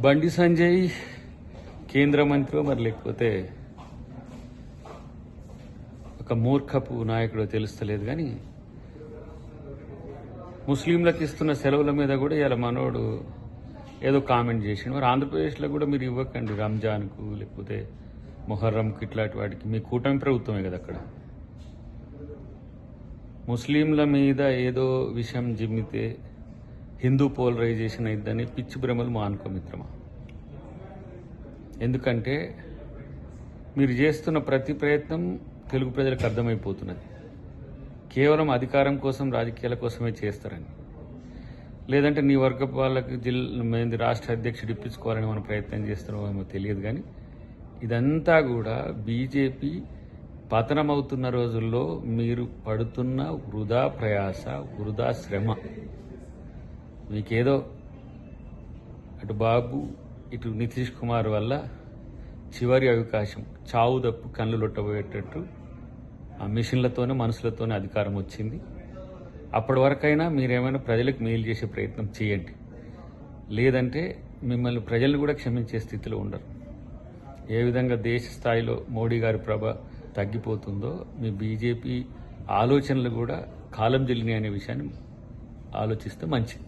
బండి సంజయ్ కేంద్ర మంత్రి మరి లేకపోతే ఒక మూర్ఖపు నాయకుడో తెలుస్తలేదు కానీ ముస్లింలకు ఇస్తున్న సెలవుల మీద కూడా ఇలా మనోడు ఏదో కామెంట్ చేసిండు. మరి ఆంధ్రప్రదేశ్లో కూడా మీరు ఇవ్వకండి రంజాన్కు లేకపోతే మొహర్రంకి ఇట్లాంటి వాటికి. మీ కూటమి ప్రభుత్వమే కదా అక్కడ. ముస్లింల మీద ఏదో విషయం జిమ్మితే హిందూ పోలరైజేషన్ అయిద్దని పిచ్చి భ్రమలు మానుకో మిత్రమా? ఎందుకంటే మీరు చేస్తున్న ప్రతి ప్రయత్నం తెలుగు ప్రజలకు అర్థమైపోతున్నది. కేవలం అధికారం కోసం రాజకీయాల కోసమే చేస్తారని. లేదంటే నీ వర్గ వాళ్ళకి జిల్లా మేంది రాష్ట్ర అధ్యక్షుడు ఇప్పించుకోవాలని మనం ప్రయత్నం చేస్తున్నామో తెలియదు కానీ ఇదంతా కూడా బీజేపీ పతనమవుతున్న రోజుల్లో మీరు పడుతున్న వృధా ప్రయాస వృధా శ్రమ. మీకేదో అటు బాబు ఇటు నితీష్ కుమార్ వల్ల చివరి అవకాశం చావు తప్పు కళ్ళు లొట్టబోయేటట్టు ఆ మిషన్లతోనే మనుషులతోనే అధికారం వచ్చింది. అప్పటి వరకైనా మీరేమైనా ప్రజలకు మేలు చేసే ప్రయత్నం చేయండి. లేదంటే మిమ్మల్ని ప్రజలు కూడా క్షమించే స్థితిలో ఉండరు. ఏ విధంగా దేశ స్థాయిలో మోడీ గారి ప్రభ తగ్గిపోతుందో మీ బీజేపీ ఆలోచనలు కూడా కాలం జల్లినాయి అనే విషయాన్ని ఆలోచిస్తే మంచిది.